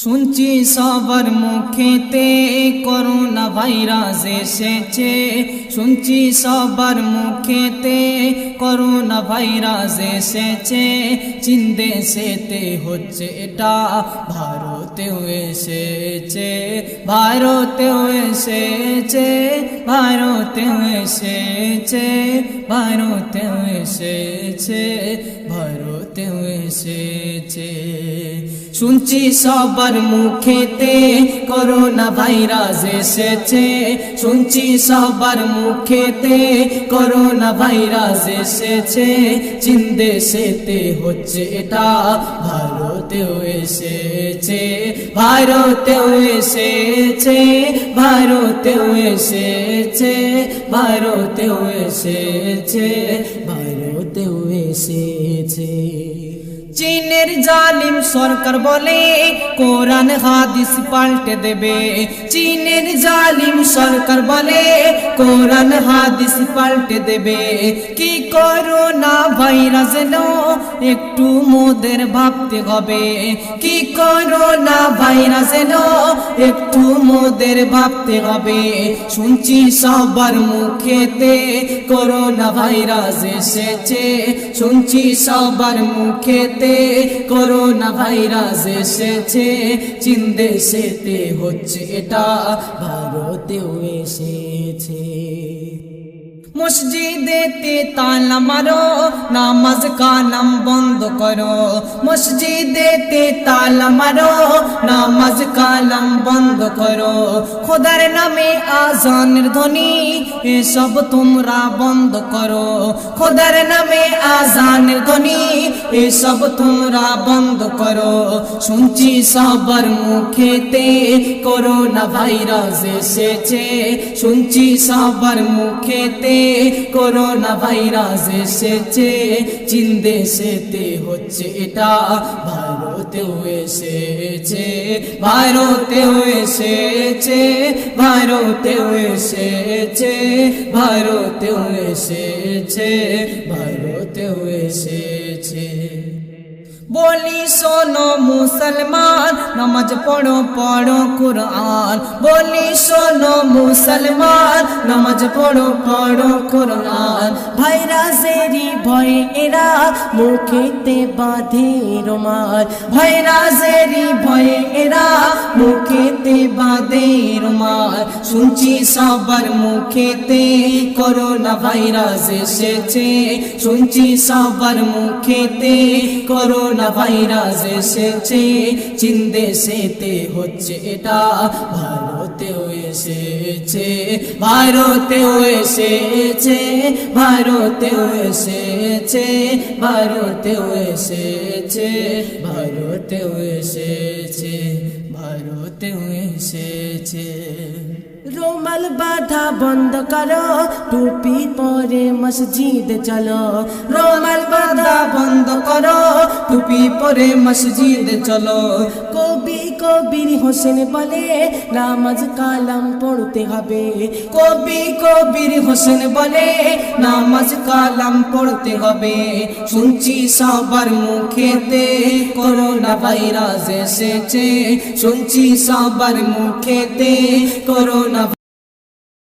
শুনছি সবার মুখেতে corona virus এসেছে। শুনছি সবার মুখেতে করোনা ভাইরাস এসেছে। চীন দেশেতে হচ্ছে এটা, ভারতেও এসেছে ভারতেও এসেছে ভারতেও এসেছে ভারতেও এসেছে ভারতেও এসেছে। শুনছি সবার মুখেতে করোনা ভাইরাস এসেছে। শুনছি সবার মুখেতে করোনা ভাইরাস এসেছে। চীন দেশেতে হচ্ছে এটা, ভারতেও এসেছে ভারতেও এসেছে ভারতেও এসেছে ভারতেও এসেছে ভারতেও এসেছে। চীনের জালিম সরকার বলে কোরআন হাদিস পাল্টে দেবে। চীনের জালিম সরকার বলে কোরআন হাদিস পাল্টে দেবে। কি করোনা ভাইরাস এলো একটু মোদের ভাবতে হবে। কি করোনা ভাইরাস এলো একটু মোদের ভাবতে হবে। শুনছি সবার মুখেতে করোনা ভাইরাস এসেছে। শুনছি সবার মুখেতে করোনা ভাইরাস এসেছে। চীন দেশেতে হচ্ছে এটা। ভারতেও এসেছে মসজিদেতে তালা মারো, নামাজ কালাম বন্ধ করো। মসজিদেতে তালা মারো, নামাজ কালাম বন্ধ করো। খোদার নামে আজানের ধ্বনি, এসব তোমরা বন্ধ করো। খোদার নামে ধ্বনি এসব তোমরা বন্ধ করো। শুনছি সবার মুখেতে করোনা ভাইরাস এসেছে। শুনছি সবার মুখেতে করোনা ভাইরাস এসেছে। চীন দেশেতে হচ্ছে এটা, ভারতেও এসেছে ভারতেও এসেছে ভারতেও এসেছে ভারতেও এসেছে ভারতেও এসেছে। বলি শোনো মুসলমান, নামাজ পড়ো পড়ো কোরআন। বলি শোনো মুসলমান, নামাজ পড়ো পড়ো কোরআন। জেরি ভয়ে এরা মুখেতে বাঁধে রোমার ভাইরা জেরি ভয়ে এরা মুখেতে বাঁধে রোমাল শুনছি সবার মুখেতে করোনা ভাইরাস এসেছে। শুনছি সবার মুখেতে করোনা ভাইরাস এসেছে। চীন দেশেতে হচ্ছে এটা, ভারতেও এসেছে ভারতেও এসেছে ভারতেও এসেছে ভারতেও এসেছে ভারতেও এসেছে। ভারতেও এসেছে। রোমাল বাধা বন্ধ করো পরে মসজিদ চলো। রোমাল বাধা বন্ধ করো। টুপি পরে মসজিদ চলো। কবি কবির হোসেন বলে, নামাজ কালাম পড়তে হবে। কবি কবির হোসেন বলে, নামাজ কালাম পড়তে হবে। শুনছি সবার মুখেতে করোনা ভাইরাস এসেছে। শুনছি সবার মুখেতে করোনা